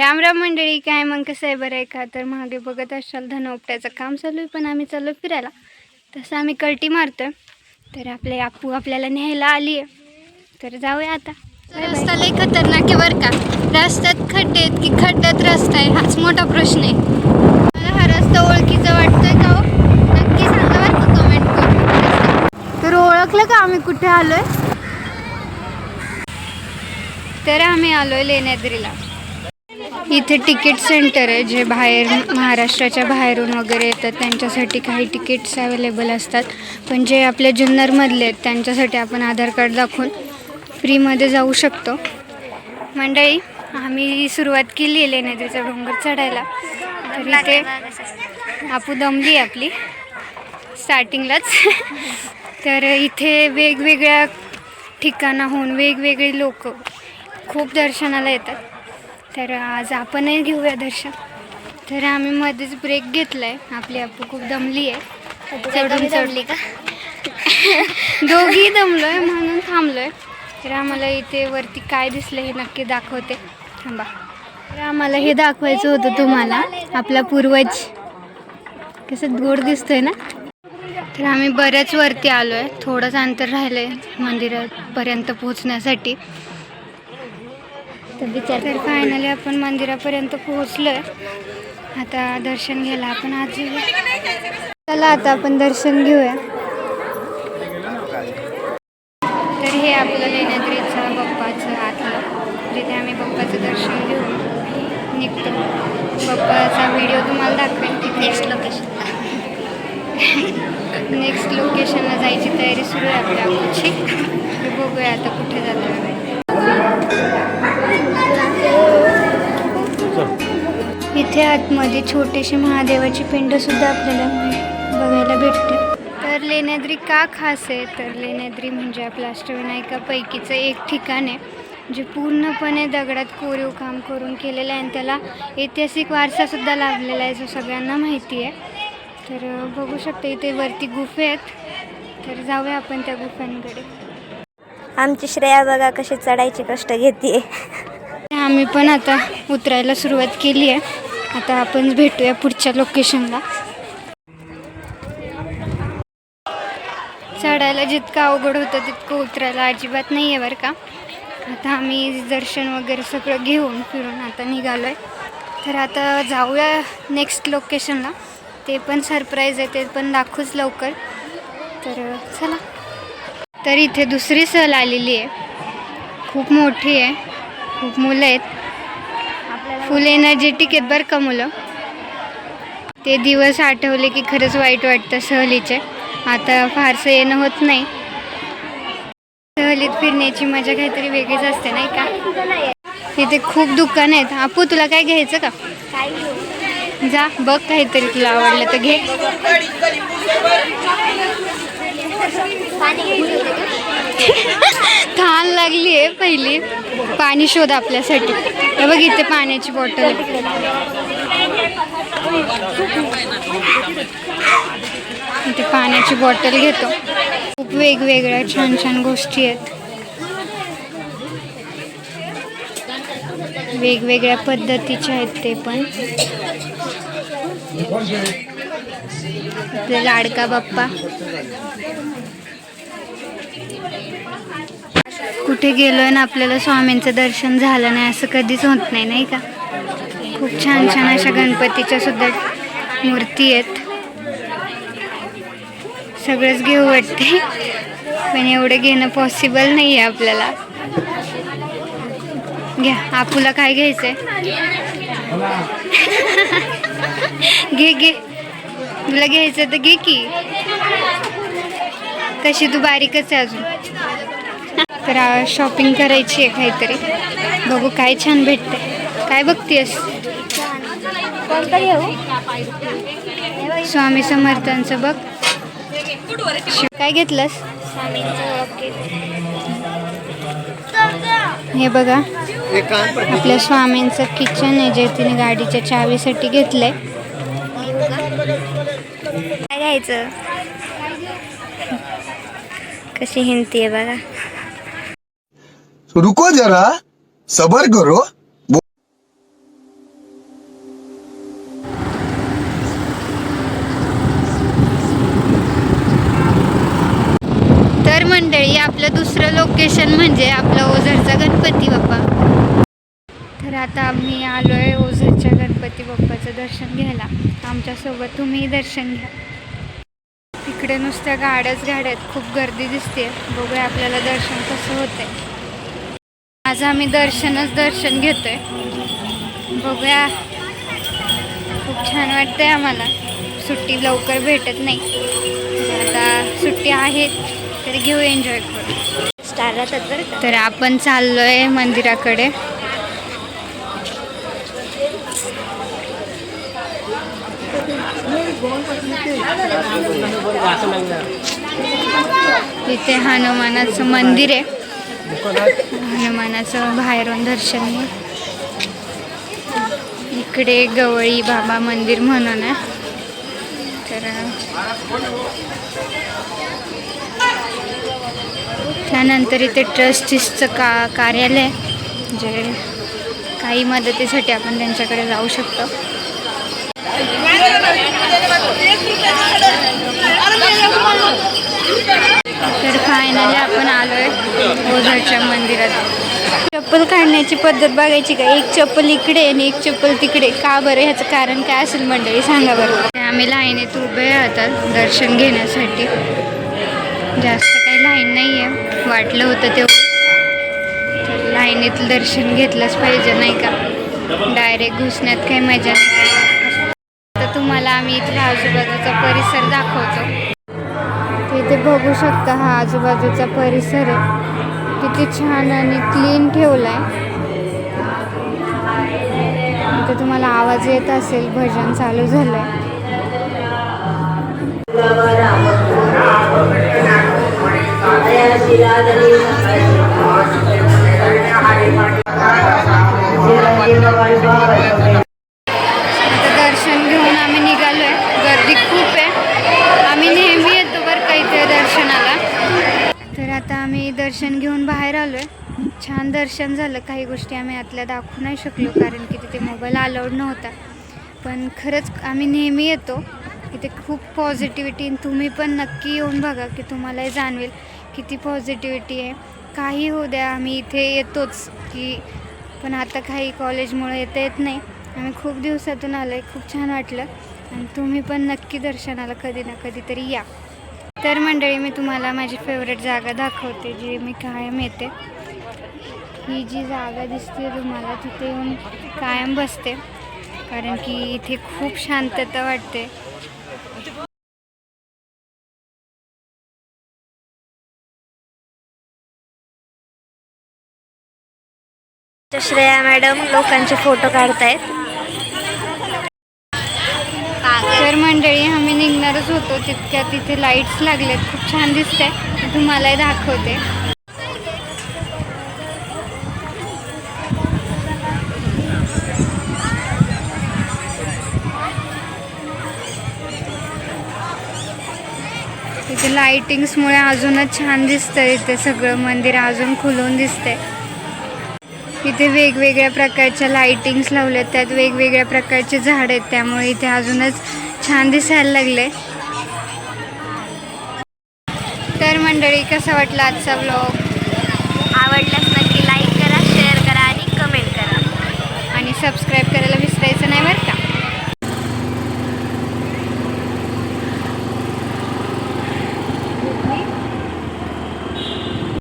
राम राम मंडळी काय मग कसं आहे बरं आहे का तर मागे बघत असाल धन उपटायचं काम चालू आहे पण आम्ही चाललो फिरायला. तसं आम्ही कल्टी मारतोय. तर आपले आपू आपल्याला न्यायला आली आहे. तर जाऊया आता. रस्ता लई खतरनाक आहे बरं का? रस्त्यात खड्डे आहेत की खड्ड्यात रस्ता आहे हाच मोठा प्रश्न आहे. मला हा रस्ता ओळखीचा वाटतोय का हो? नक्की सांगा बरं का कमेंट करून. तर ओळखलं का आम्ही कुठे आलोय? तर आम्ही आलोय लेण्याद्रीला. इथे तिकीट सेंटर आहे जे बाहेर महाराष्ट्राच्या बाहेरून वगैरे येतात. त्यांच्यासाठी काही तिकीट्स अवेलेबल असतात. पण जे आपल्या जुन्नरमधले आहेत त्यांच्यासाठी आपण आधार कार्ड दाखवून फ्रीमध्ये जाऊ शकतो. मंडळी आम्ही सुरुवात केली आहे लेण्याद्रीचा डोंगर चढायला. तर इथे आपू दमली आहे आपली. स्टार्टिंगलाच तर इथे वेगवेगळ्या ठिकाणाहून वेगवेगळी लोक खूप दर्शनाला येतात. तर आज आपणही घेऊया दर्शन. तर आम्ही मध्येच ब्रेक घेतला आहे आपली आपू खूप दमली आहे. चढून चढली का? दोघी दमलो आहे म्हणून थांबलो आहे तर आम्हाला इथे वरती काय दिसलं हे नक्की दाखवते. थांबा. तर आम्हाला हे दाखवायचं होतं तुम्हाला. आपला पूर्वज. कसं गोड दिसतोय ना? तर आम्ही बऱ्याच वरती आलो आहे थोडंच अंतर राहिलं आहे मंदिरापर्यंत पोहोचण्यासाठी. तर विचार तर फायनली आपण मंदिरापर्यंत पोहोचलो आहे आता दर्शन घ्यायला आपण आज. चला आता आपण दर्शन घेऊया. तर हे आपलं लेण्याद्रीचं बाप्पाचं आतलं. जिथे आम्ही बाप्पाचं दर्शन घेऊन निघतो. बाप्पाचा व्हिडिओ तुम्हाला दाखवेन की नेक्स्ट लोकेशनला नेक्स्ट लोकेशनला जायची तयारी सुरू आहे आपल्या आमची. बघूया आता कुठे जातो आतमध्ये छोटीशी महादेवाची पिंड सुद्धा आपल्याला बघायला भेटते. तर लेण्याद्री का खास आहे? तर लेण्याद्री म्हणजे आपल्या अष्टविनायकापैकीचं एक ठिकाण आहे जे पूर्णपणे दगडात कोरीव काम करून केलेलं आहे आणि त्याला ऐतिहासिक वारसासुद्धा लाभलेला आहे जो सगळ्यांना माहिती आहे. तर बघू शकता इथे वरती गुफे आहेत. तर जाऊया आपण त्या गुफांकडे. आमची श्रेया बघा कशी चढायचे कष्ट घेते आम्ही पण आता उतरायला सुरुवात केली आहे. आता आपण भेटूया पुढच्या लोकेशनला चढायला जितकं अवघड होतं तितकं उतरायला अजिबात नाही आहे बरं का. आता आम्ही दर्शन वगैरे सगळं घेऊन फिरून आता निघालो आहे तर आता जाऊया नेक्स्ट लोकेशनला ते पण सरप्राईज आहे ते पण दाखवूच लवकर. तर चला. तर इथे दुसरी सहल आलेली आहे. खूप मोठी आहे. खूप मुलं आहेत. फुल एनर्जेटिक आहेत बरं का मुलं. ते दिवस आठवले की खरंच वाईट वाटतं सहलीचे. आता फारसं येणं होत नाही. सहलीत फिरण्याची मजा काहीतरी वेगळीच असते नाही का? इथे खूप दुकान आहेत. आपू तुला काय घ्यायचं का? जा बघ काहीतरी तुला आवडलं तर घे. लागली आहे पहिली. पाणी शोध आपल्यासाठी. हे बघ इथे पाण्याची बॉटल इथे पाण्याची बॉटल घेतो. खूप वेगवेगळ्या छान छान गोष्टी आहेत. वेगवेगळ्या पद्धतीच्या आहेत ते पण. लाडका बाप्पा. कुठे गेलोय ना आपल्याला स्वामींचं दर्शन झालं नाही असं कधीच होत नाही नाही का? खूप छान छान अशा गणपतीच्या सुद्धा मूर्ती आहेत. सगळंच घेऊ वाटते. पण एवढं घेणं पॉसिबल नाही आहे आपल्याला. घ्या आपूला काय घ्यायचंय? घे घे. तुला घ्यायचं तर घे की. कशी तू बारीकच आहे अजून. तर शॉपिंग करायची आहे काहीतरी. बघू काय छान भेटते काय बघतेस कोणतं घेऊ स्वामी समर्थांचं बघ. काय घेतलंस? हे बघा. आपल्या स्वामींचं किचन आहे जे तिने गाडीच्या चावीसाठी घेतलंय. काय घ्यायचं? कशी हिंती आहे बघा. रुको जरा सबर करो. तर मंडळी आपलं दुसरं लोकेशन म्हणजे आपलं ओझरचा गणपती बाप्पा. तर आता आम्ही आलोय ओझरच्या गणपती बाप्पाचं दर्शन घ्यायला. आमच्यासोबत तुम्ही दर्शन घ्या. तिकडे नुसत्या गाड्याच गाड्यात खूप गर्दी दिसते बघूया आपल्याला दर्शन कसं होतंय. आज आम्ही दर्शनच दर्शन घेतोय. बघूया. खूप छान वाटतंय आम्हाला. सुट्टी लवकर भेटत नाही. आता सुट्टी आहेत तरी घेऊ एन्जॉय करू स्टार तर आपण चाललोय मंदिराकडे. इथे हनुमानाचं मंदिर आहे. हनुमानाचं बाहेरून दर्शन घे. इकडे गवळी बाबा मंदिर म्हणून आहे तर त्यानंतर इथे ट्रस्टीजचं का कार्यालय जे काही मदतीसाठी आपण त्यांच्याकडे जाऊ शकतो तर फायनली आपण आलोय ओझरच्या मंदिरात. चप्पल काढण्याची पद्धत बघायची का? एक चप्पल इकडे आणि एक चप्पल तिकडे. का बरं? ह्याचं कारण काय असेल मंडळी? सांगा बरं. आम्ही लाईनीत उभे राहतात दर्शन घेण्यासाठी. जास्त काही लाईन नाही आहे वाटलं होतं तेवढं. लाईनीत दर्शन घेतलंच पाहिजे नाही का? डायरेक्ट घुसण्यात काही मजा नाही. तर तुम्हाला आम्ही इथला आजूबाजूचा परिसर दाखवतो. बघू शकता हा आजूबाजूचा परिसर आहे. किती छान आणि क्लीन ठेवलाय. इथे तुम्हाला आवाज येत असेल भजन चालू झालंय. आता छान दर्शन झालं. काही गोष्टी आम्ही आतल्या दाखवू नाही शकलो कारण की तिथे मोबाईल अलाउड नव्हता. पण खरंच आम्ही नेहमी येतो. इथे खूप पॉझिटिव्हिटी तुम्ही पण नक्की येऊन बघा की तुम्हालाही जाणवेल किती पॉझिटिव्हिटी आहे. काही होऊ द्या आम्ही इथे येतोच की पण आता काही कॉलेजमुळे येता येत नाही. आम्ही खूप दिवसातून आलो आहे खूप छान वाटलं. आणि तुम्ही पण नक्की दर्शनाला कधी ना कधीतरी या. तर मंडळी मी तुम्हाला माझी फेवरेट जागा दाखवते जी मी कायम येते. ही जी जागा दिसते तुम्हाला तिथे येऊन कायम बसते. कारण की इथे खूप शांतता वाटते. श्रेया मॅडम लोकांचे फोटो काढतायत. तर मंडळी आम्ही निघणारच होतो. तितक्या तिथे लाईट्स लागलेत. खूप छान दिसते तुम्हालाही दाखवते. इथे लाइटिंग्समुळे अजूनच छान दिसतंय इथे सगळं. मंदिर अजून खुलून दिसतंय. इथे वेगवेगळ्या प्रकारच्या लाइटिंग्स लावल्यात त्यात वेगवेगळ्या प्रकारचे झाड आहेत. त्यामुळे इथे अजूनच छान दिसायला लागले तर मंडळी कसा वाटलं आजचा ब्लॉग आवडल्यास नक्की लाईक करा शेअर करा आणि कमेंट करा. आणि सबस्क्राईब करायला